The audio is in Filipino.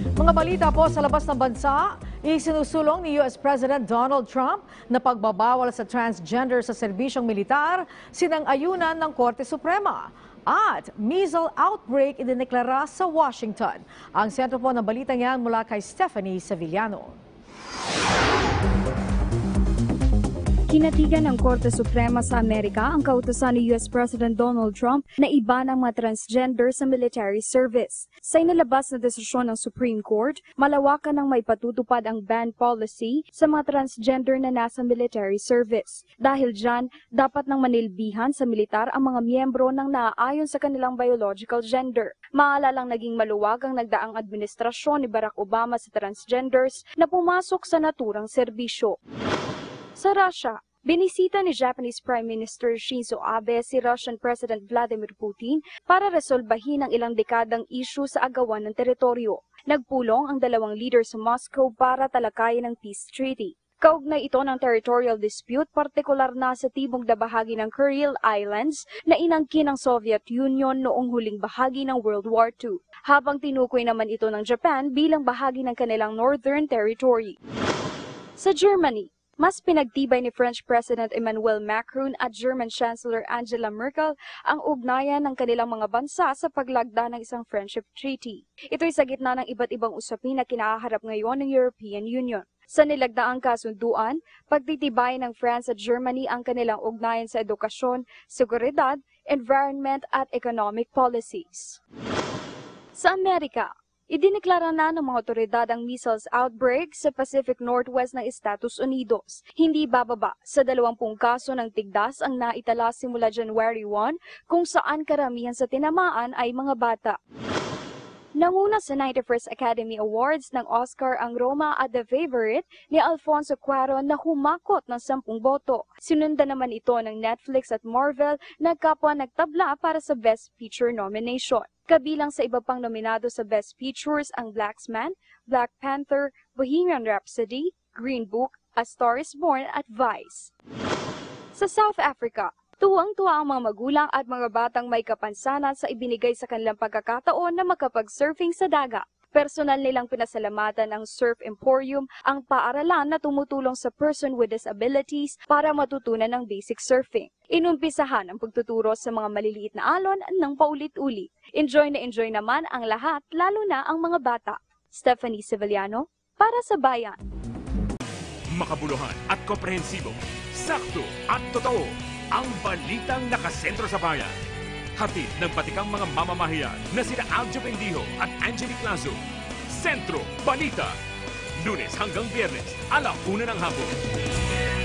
Mga balita po sa labas ng bansa, isinusulong ni US President Donald Trump na pagbabawal sa transgender sa serbisyong militar sinang-ayunan ng Korte Suprema. At measles outbreak idineklara sa Washington. Ang sentro po ng balita yan mula kay Stephanie Sevillano. Kinatigan ng Korte Suprema sa Amerika ang kautusan ni US President Donald Trump na iba ng mga transgender sa military service. Sa inalabas na desisyon ng Supreme Court, malawakan ng may patutupad ang ban policy sa mga transgender na nasa military service. Dahil dyan, dapat nang manilbihan sa militar ang mga miyembro ng naaayon sa kanilang biological gender. Maalalang naging maluwag ang nagdaang administrasyon ni Barack Obama sa transgenders na pumasok sa naturang serbisyo. Sa Russia, binisita ni Japanese Prime Minister Shinzo Abe si Russian President Vladimir Putin para resolbahin ang ilang dekadang issue sa agawan ng teritoryo. Nagpulong ang dalawang leader sa Moscow para talakayin ang peace treaty. Kaugnay ito ng territorial dispute, partikular na sa tibong na bahagi ng Kuril Islands na inangkin ng Soviet Union noong huling bahagi ng World War II, habang tinukoy naman ito ng Japan bilang bahagi ng kanilang Northern Territory. Sa Germany, mas pinagtibay ni French President Emmanuel Macron at German Chancellor Angela Merkel ang ugnayan ng kanilang mga bansa sa paglagda ng isang friendship treaty. Ito'y sa gitna ng iba't ibang usapin na kinaharap ngayon ng European Union. Sa nilagdaang kasunduan, pagtitibay ng France at Germany ang kanilang ugnayan sa edukasyon, seguridad, environment at economic policies. Sa Amerika, Idineklara na ng mga otoridad ang measles outbreak sa Pacific Northwest ng Estados Unidos. Hindi bababa sa 20 kaso ng tigdas ang naitala simula January 1 kung saan karamihan sa tinamaan ay mga bata. Nanguna sa 91st Academy Awards ng Oscar ang Roma at The Favorite ni Alfonso Cuarón na humakot ng 10 boto. Sinundan naman ito ng Netflix at Marvel na kapwa nagtabla para sa Best Picture nomination. Kabilang sa iba pang nominado sa Best Pictures ang Blacksman, Black Panther, Bohemian Rhapsody, Green Book, A Star is Born at Vice. Sa South Africa, tuwang-tuwa ang mga magulang at mga batang may kapansanan sa ibinigay sa kanilang pagkakataon na makapag-surfing sa dagat. Personal nilang pinasalamatan ng Surf Emporium ang paaralan na tumutulong sa person with disabilities para matutunan ng basic surfing. Inumpisahan ang pagtuturo sa mga maliliit na alon ng paulit-ulit. Enjoy na enjoy naman ang lahat, lalo na ang mga bata. Stephanie Sevillano, para sa Bayan. makabuluhan at komprehensibo, sakto at totoo ang balitang nakasentro sa bayan. Hatid ng batikang mga mamamahiyan na sina Aljo Bendijo at Angelic Lazo. Sentro Balita. Lunes hanggang Biyernes, alauna ng hapon.